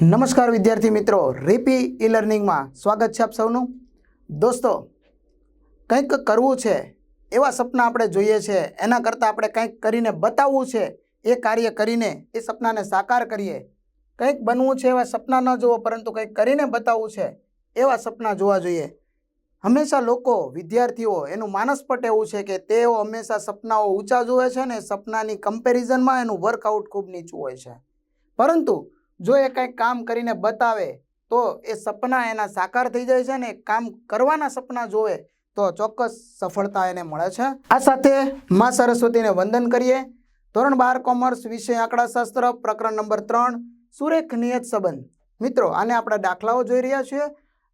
નમસ્કાર વિદ્યાર્થી મિત્રો, રીપી ઈ લર્નિંગમાં સ્વાગત છે આપ સૌનું. દોસ્તો, કંઈક કરવું છે, એવા સપના આપણે જોઈએ છે, એના કરતાં આપણે કંઈક કરીને બતાવવું છે, એ કાર્ય કરીને, એ સપનાને સાકાર કરીએ. કંઈક બનવું છે એવા સપના ન જુઓ, પરંતુ કંઈક કરીને બતાવવું છે, એવા સપના જોવા જોઈએ. હંમેશા લોકો, વિદ્યાર્થીઓ, એનું માનસપટ એવું છે કે તેઓ હંમેશા સપનાઓ ઊંચા જુએ છે ને સપનાની કમ્પેરિઝનમાં એનું વર્કઆઉટ ખૂબ નીચું હોય છે. પરંતુ જો એ કંઈક કામ કરીને બતાવે, તો એ સપના એના સાકાર થઈ જાય છે ને કામ કરવાના સપના જોવે, તો ચોક્કસ સફળતા એને મળે છે. આ સાથે મા સરસ્વતીને વંદન કરીએ. ધોરણ બાર કોમર્સ વિષય આંકડાશાસ્ત્ર, પ્રકરણ નંબર ત્રણ, સુરેખ નિયત સંબંધ. મિત્રો, આને આપણે દાખલાઓ જોઈ રહ્યા છીએ.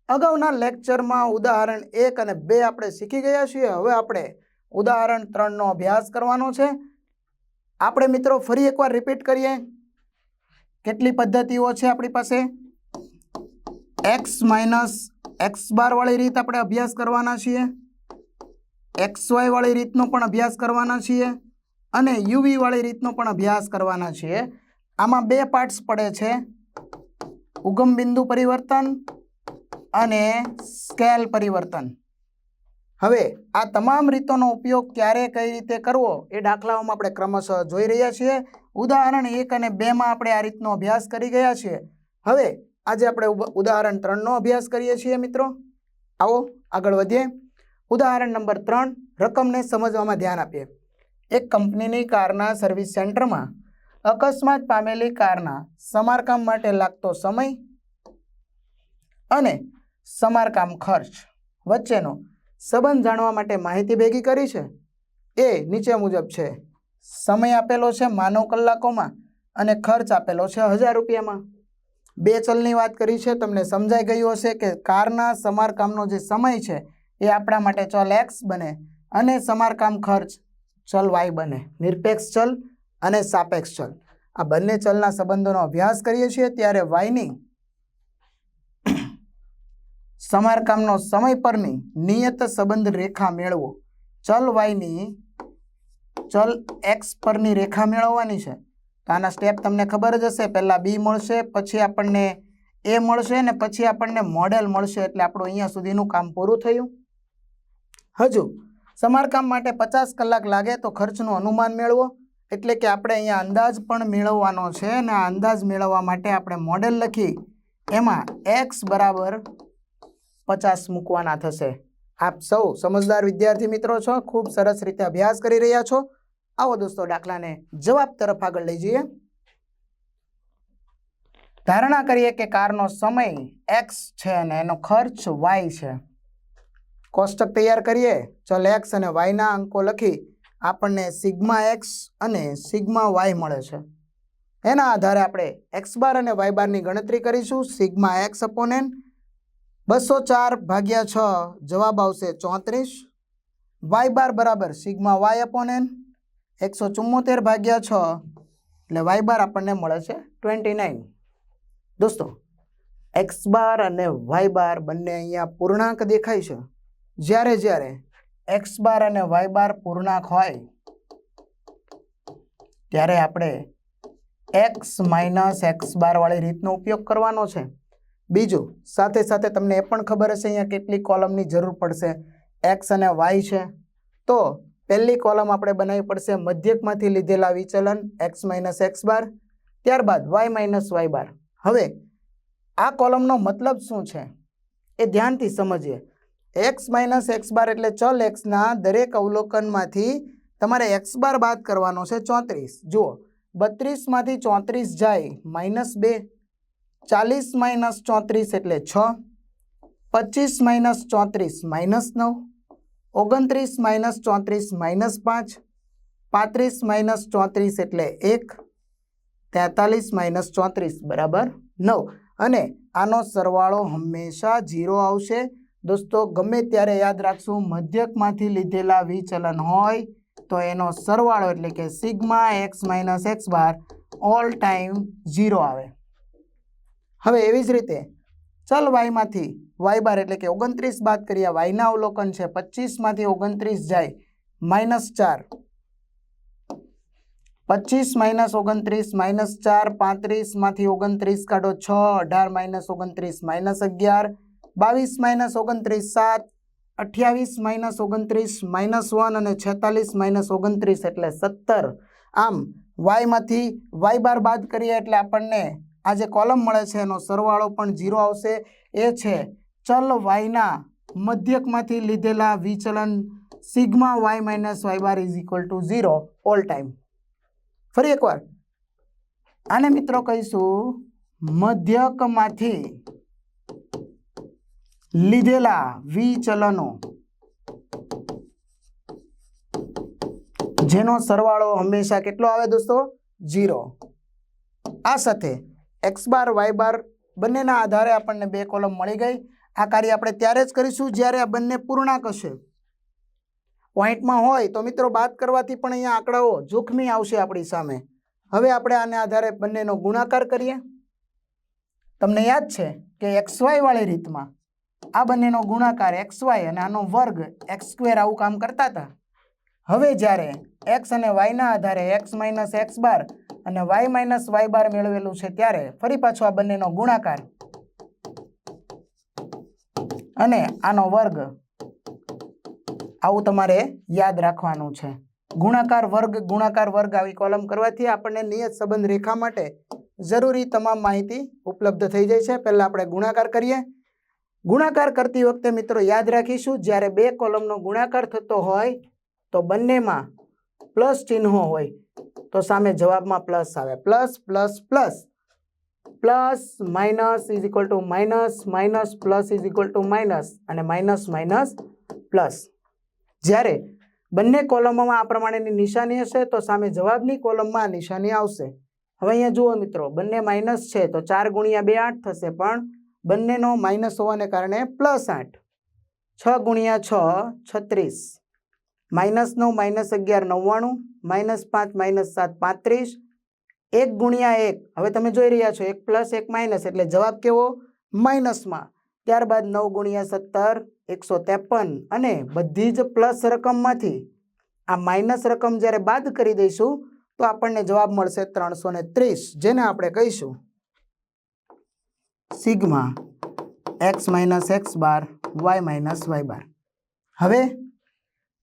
અગાઉના લેક્ચરમાં ઉદાહરણ એક અને બે આપણે શીખી ગયા છીએ. હવે આપણે ઉદાહરણ ત્રણનો અભ્યાસ કરવાનો છે. આપણે મિત્રો ફરી એકવાર રિપીટ કરીએ. કેટલી પદ્ધતિઓ છે આપણી પાસે? એક્સ માઇનસ એક્સ બારવાળી રીત આપણે અભ્યાસ કરવાના છીએ. એક્સ વાળી રીતનો પણ અભ્યાસ કરવાના છીએ અને યુવી વાળી રીતનો પણ અભ્યાસ કરવાના છીએ. આમાં બે પાર્ટ્સ પડે છે. ઉગમ બિંદુ પરિવર્તન અને સ્કેલ પરિવર્તન. હવે આ તમામ રીતોનો ઉપયોગ ક્યારે કઈ રીતે કરવો એ દાખલાઓમાં આપણે ક્રમશઃ જોઈ રહ્યા છીએ. ઉદાહરણ એક અને બેમાં આપણે આ રીતનો અભ્યાસ કરી ગયા છીએ. હવે આજે આપણે ઉદાહરણ ત્રણનો અભ્યાસ કરીએ છીએ મિત્રો. આવો, આગળ વધીએ. ઉદાહરણ નંબર ત્રણ, રકમને સમજવામાં ધ્યાન આપીએ. એક કંપનીની કારના સર્વિસ સેન્ટરમાં અકસ્માત પામેલી કારના સમારકામ માટે લાગતો સમય અને સમારકામ ખર્ચ વચ્ચેનો સંબંધ જાણવા માટે માહિતી ભેગી કરી છે? એ નીચે મુજબ છે. સમય આપેલો છે માનવ કલાકોમાં અને ખર્ચ આપેલો છે હજાર રૂપિયામાં. બે ચલની વાત કરી છે, તમને સમજાઈ ગયું હશે કે કારના સમારકામનો જે સમય છે એ આપણા માટે ચલ એક્સ બને અને સમારકામ ખર્ચ ચલ વાય બને. નિરપેક્ષ ચલ અને સાપેક્ષ ચલ. આ બંને ચલના સંબંધોનો અભ્યાસ કરીએ છીએ, ત્યારે વાયની સમારકામનો સમય પરની નિયત સંબંધ રેખા મેળવો. ચલ વાયની, ચલ એક્સ પરની રેખા મેળવવાની છે. તો આના સ્ટેપ તમને ખબર જ હશે. પહેલાં બી મળશે, પછી આપણને એ મળશે ને પછી આપણને મોડેલ મળશે. એટલે આપણું અહીંયા સુધીનું કામ પૂરું થયું. હજુ સમારકામ માટે પચાસ કલાક લાગે તો ખર્ચનું અનુમાન મેળવો. એટલે કે આપણે અહીંયા અંદાજ પણ મેળવવાનો છે અને આ અંદાજ મેળવવા માટે આપણે મોડેલ લખી. એમાં એક્સ બરાબર પચાસ મૂકવાના થશે. આપ સૌ સમજદાર વિદ્યાર્થી મિત્રો છો, ખૂબ સરસ રીતે અભ્યાસ કરી રહ્યા છો. આવો દોસ્તો દાખલાને જવાબ તરફ આગળ લઈ જઈએ. ધારણા કરીએ કે કારનો સમય એક્સ છે અને એનો ખર્ચ વાય છે. કોષ્ટક તૈયાર કરીએ. ચલ એક્સ અને વાયના અંકો લખી આપણને સિગ્મા એક્સ અને સિગ્મા વાય મળે છે. એના આધારે આપણે એક્સ બાર અને વાય બારની ગણતરી કરીશું. સિગ્મા એક્સ અપોન એન બસો ચાર ભાગ્યા છ જવાબ આવશે ચોત્રીસ. વાય બાર બરાબર સિગ્મા વાય અપોન એન. એકસો ચુમ્મોતેર ભાગ્યા છ. એટલે વાય બાર આપણને મળે છે ટ્વેન્ટી નાઇન. દોસ્તો, એક્સ બાર અને વાય બાર બંને અહીંયા પૂર્ણાંક દેખાય છે. જ્યારે જ્યારે એક્સ બાર અને વાય બાર પૂર્ણાંક હોય, ત્યારે આપણે એક્સ માઇનસ એક્સ બારવાળી રીતનો ઉપયોગ કરવાનો છે. બીજું, સાથે સાથે તમને એ પણ ખબર હશે અહીંયા કેટલી કોલમની જરૂર પડશે. એક્સ અને વાય છે. તો પહેલી કોલમ આપણે બનાવવી પડશે મધ્યકમાંથી લીધેલા વિચલન એક્સ માઇનસ એક્સ બાર ત્યારબાદ વાય માઇનસ વાય બાર હવે આ કોલમનો મતલબ શું છે? એ ધ્યાનથી સમજીએ. એક્સ માઇનસ એક્સ બાર એટલે ચલ એક્સના દરેક અવલોકનમાંથી તમારે એક્સ બાર બાદ કરવાનો છે ચોત્રીસ. જુઓ, બત્રીસમાંથી ચોત્રીસ જાય માઇનસ બે. ચાલીસ માઇનસ ચોત્રીસ એટલે છ, પચીસ માઇનસ ચોત્રીસ માઇનસ નવ, ઓગણત્રીસ માઇનસ ચોત્રીસ માઇનસ પાંચ, પાંત્રીસ માઇનસ ચોત્રીસ એટલે એક, તેતાલીસ માઇનસ ચોત્રીસ બરાબર નવ. અને આનો સરવાળો હંમેશા ઝીરો આવશે. દોસ્તો, ગમે ત્યારે યાદ રાખશું, મધ્યકમાંથી લીધેલા વિચલન હોય તો એનો સરવાળો એટલે કે sigma x minus x bar all time zero આવે. હવે એવી જ રીતે ચલ વાયમાંથી, વાય બાર એટલે કે ઓગણત્રીસ બાદ કર્યા વાયના અવલોકન છે, પચીસમાંથી ઓગણત્રીસ જાય, માઇનસ ચાર. પચીસ માઇનસ ઓગણત્રીસ, માઇનસ ચાર, પાંત્રીસમાંથી ઓગણત્રીસ કાઢો છ, અઢાર માઇનસ ઓગણત્રીસ, માઇનસ અગિયાર, બાવીસ માઇનસ ઓગણત્રીસ, સાત, અઠ્યાવીસ માઇનસ ઓગણત્રીસ, માઇનસ વન અને છેતાલીસ માઇનસ ઓગણત્રીસ એટલે સત્તર. આમ વાયમાંથી, વાય બાર બાદ કરીએ એટલે આપણને આ જે કોલમ મળે છે, એનો સરવાળો પણ ઝીરો આવશે. એ છે, ચલ વાયના મધ્યકમાંથી લીધેલા વિચલન sigma y minus y bar is equal to zero all time ફરી એકવાર. આને મિત્રો કહીશું, મધ્યકમાંથી લીધેલા વિચલનો જેનો સરવાળો હંમેશા કેટલો આવે દોસ્તો? ઝીરો આ સાથે એક્સ બાર વાય બાર બંનેના આધારે આપણને બે કોલમ મળી ગઈ. આ કાર્ય આપણે ત્યારે જ કરીશું જ્યારે આ બંને પૂર્ણાંક હશે. પોઈન્ટમાં હોય તો મિત્રો બાદ કરવાથી પણ અહીંયા આંકડાઓ જોખમી આવશે આપણી સામે. હવે આપણે આને આધારે બંનેનો ગુણાકાર કરીએ. તમને યાદ છે કે એક્સ વાળી રીતમાં આ બંનેનો ગુણાકાર એક્સ વાય અને આનો વર્ગ એક્સ સ્ક્વેર આવું કામ કરતા હતા. હવે જ્યારે એક્સ અને વાયના આધારે એક્સ માઇનસ એક્સ બાર અને વાય માઇનસ વાય બાર મેળવેલું છે ત્યારે ફરી પાછો આ બંનેનો ગુણાકાર. અને આનો વર્ગ આવું તમારે યાદ રાખવાનું છે. ગુણાકાર વર્ગ ગુણાકાર વર્ગ આવી કોલમ કરવાથી આપણને નિયત સંબંધ રેખા માટે જરૂરી તમામ માહિતી ઉપલબ્ધ થઈ જાય છે. પહેલાં આપણે ગુણાકાર કરીએ. ગુણાકાર કરતી વખતે મિત્રો યાદ રાખીશું, જ્યારે બે કોલમનો ગુણાકાર થતો હોય તો બંનેમાં પ્લસ ચિહ્નો હોય. તો સામે જવાબમાં પ્લસ આવે. Plus plus plus plus minus is equal to minus minus plus is equal to minus અને માઇનસ માઇનસ પ્લસ જ્યારે બંને કોલમોમાં આ પ્રમાણેની નિશાની હશે, તો સામે જવાબની કોલમમાં નિશાની આવશે. હવે અહીંયા જુઓ મિત્રો, બંને માઇનસ છે, તો ચાર ગુણ્યા બે આઠ થશે, પણ બંનેનો માઇનસ હોવાને કારણે પ્લસ આઠ. છ ગુણ્યા છ, છત્રીસ. માઇનસ નવ માઇનસ અગિયાર, નવ્વાણું માઇનસ પાંચ માઇનસ સાત, પાંત્રીસ. એક ગુણ્યા એક. હવે તમે જોઈ રહ્યા છો, એક પ્લસ એક માઇનસ એટલે જવાબ કેવો? માઇનસમાં ત્યારબાદ નવ ગુણ્યા સત્તર, એકસો ત્રેપન. અને બધી જ પ્લસ રકમમાંથી આ માઇનસ રકમ જ્યારે બાદ કરી દઈશું, તો આપણને જવાબ મળશે ત્રણસો ને ત્રીસ. જેને આપણે કહીશું, sigma x minus x bar, y minus y bar. હવે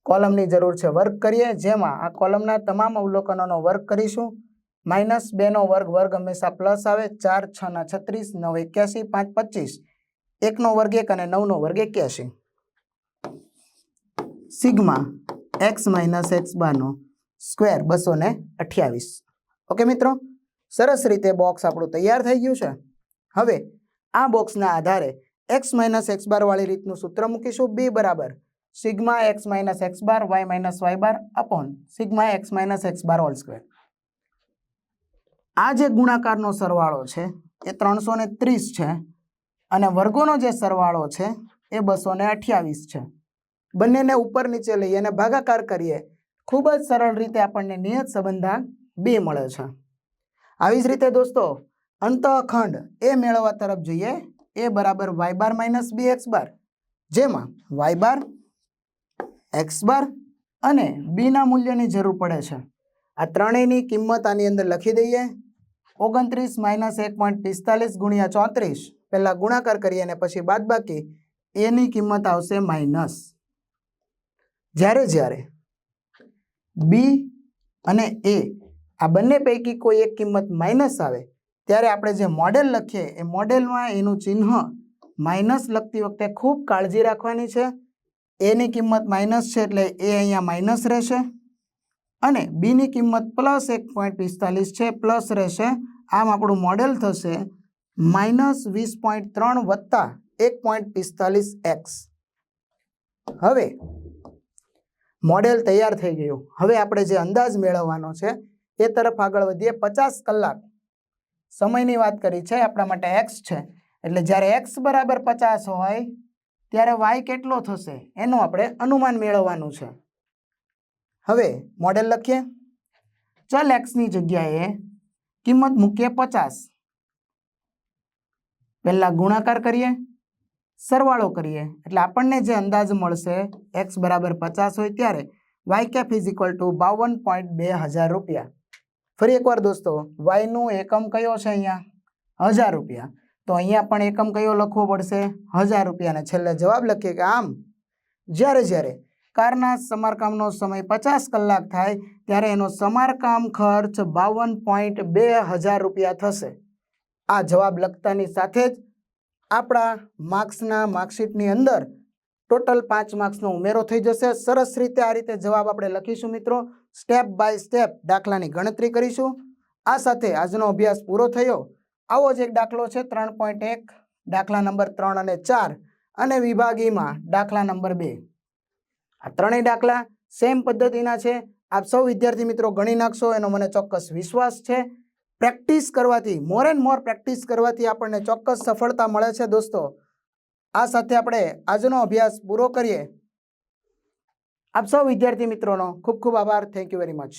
કોલમની જરૂર છે. વર્ગ કરીએ જેમાં આ કોલમના તમામ અવલોકનોનો વર્ગ કરીશું. માઇનસ બેનો વર્ગ વર્ગ હંમેશા પ્લસ આવે. ચાર છના છત્રીસ, નવ એક્યાસી, પાંચ, પચીસ. એકનો વર્ગ એક અને નવનો વર્ગ એક્યાસી. સિગ્મા એક્સ માઇનસ એક્સ બારનો સ્ક્વેર બસો ને અઠ્યાવીસ. ઓકે મિત્રો? સરસ રીતે બોક્સ આપણું તૈયાર થઈ ગયું છે. હવે આ બોક્સના આધારે એક્સ માઇનસ એક્સ બાર વાળી રીતનું સૂત્ર મૂકીશું. બી બરાબર. Sigma x minus x bar y minus y bar upon sigma x minus x bar whole square આ જે ગુણાકારનો સરવાળો છે, એ ત્રણસો ત્રીસ છે અને વર્ગોનો જે સરવાળો છે, એ બસો અઠ્યાવીસ છે. બંનેને ઉપર નીચે લઈએ અને ભાગાકાર કરીએ, ખૂબ જ સરળ રીતે આપણને નિયત સંબંધાંક બે મળે છે. આવી જ રીતે દોસ્તો અંતઃખંડ એ મેળવવા તરફ જઈએ, એ બરાબર y bar minus b x bar જેમાં વાય બાર એક્સ બાર અને બીના મૂલ્યની જરૂર પડે છે. આ ત્રણેયની કિંમત આની અંદર લખી દઈએ. ઓગણત્રીસ માઇનસ એક પોઈન્ટ પિસ્તાલીસ ગુણ્યા ચોત્રીસ. પહેલાં ગુણાકાર કરીએ અને પછી બાદબાકી એની કિંમત આવશે માઇનસ. જ્યારે જ્યારે બી અને એ આ બંને પૈકી કોઈ એક કિંમત માઇનસ આવે, ત્યારે આપણે જે મોડેલ લખીએ, એ મોડેલમાં એનું ચિહ્ન માઇનસ લખતી વખતે ખૂબ કાળજી રાખવાની છે. એની કિંમત માઇનસ છે એટલે એ અહીંયા માઇનસ રહેશે. અને બીની કિંમત પ્લસ એક પોઈન્ટ પિસ્તાલીસ છે પ્લસ રહેશે. આમ આપણું મોડેલ થશે માઇનસ વીસ પોઈન્ટ ત્રણ વત્તા એક પોઈન્ટ પિસ્તાલીસ એક્સ હવે મોડેલ તૈયાર થઈ ગયું. હવે આપણે જે અંદાજ મેળવવાનો છે, એ તરફ આગળ વધીએ. પચાસ કલાક સમયની વાત કરી છે આપણા માટે એક્સ છે. એટલે જ્યારે એક્સ બરાબર પચાસ હોય ત્યારે વાય કેટલો થશે? એનું આપણે અનુમાન મેળવવાનું છે. હવે મોડેલ લખીએ. ચલ એક્સની જગ્યાએ કિંમત મૂકીએ પચાસ. પહેલાં ગુણાકાર કરીએ. સરવાળો કરીએ. એટલે આપણને જે અંદાજ મળશે એક્સ બરાબર પચાસ હોય ત્યારે Y Kaif is equal to બાવન પોઈન્ટ બે હજાર રૂપિયા. ફરી એકવાર દોસ્તો વાયનું એકમ કયો છે અહીંયા? હજાર રૂપિયા. તો અહીંયા પણ એકમ કયો લખવો પડશે? હજાર રૂપિયાને છેલ્લે જવાબ લખીએ કે આમ. જ્યારે જ્યારે કારના સમારકામનો સમય પચાસ કલાક થાય, ત્યારે એનો સમારકામ ખર્ચ બાવન પોઈન્ટ બે હજાર રૂપિયા થશે. આ જવાબ લખતાની સાથે જ આપણા માર્ક્સના માર્કશીટની અંદર ટોટલ પાંચ માર્ક્સનો ઉમેરો થઈ જશે. સરસ રીતે આ રીતે જવાબ આપણે લખીશું મિત્રો. સ્ટેપ બાય સ્ટેપ દાખલાની ગણતરી કરીશું. આ સાથે આજનો અભ્યાસ પૂરો થયો. આવો જ એક દાખલો છે ત્રણ પોઈન્ટ એક, દાખલા નંબર ત્રણ અને ચાર અને વિભાગીમાં દાખલા નંબર બે. આ ત્રણેય દાખલા સેમ પદ્ધતિના છે. આપ સૌ વિદ્યાર્થી મિત્રો ગણી નાખશો, એનો મને ચોક્કસ વિશ્વાસ છે. પ્રેક્ટિસ કરવાથી મોર એન્ડ મોર પ્રેક્ટિસ કરવાથી આપણને ચોક્કસ સફળતા મળે છે દોસ્તો. આ સાથે આપણે આજનો અભ્યાસ પૂરો કરીએ. આપ સૌ વિદ્યાર્થી મિત્રોનો ખૂબ ખૂબ આભાર. Thank you very much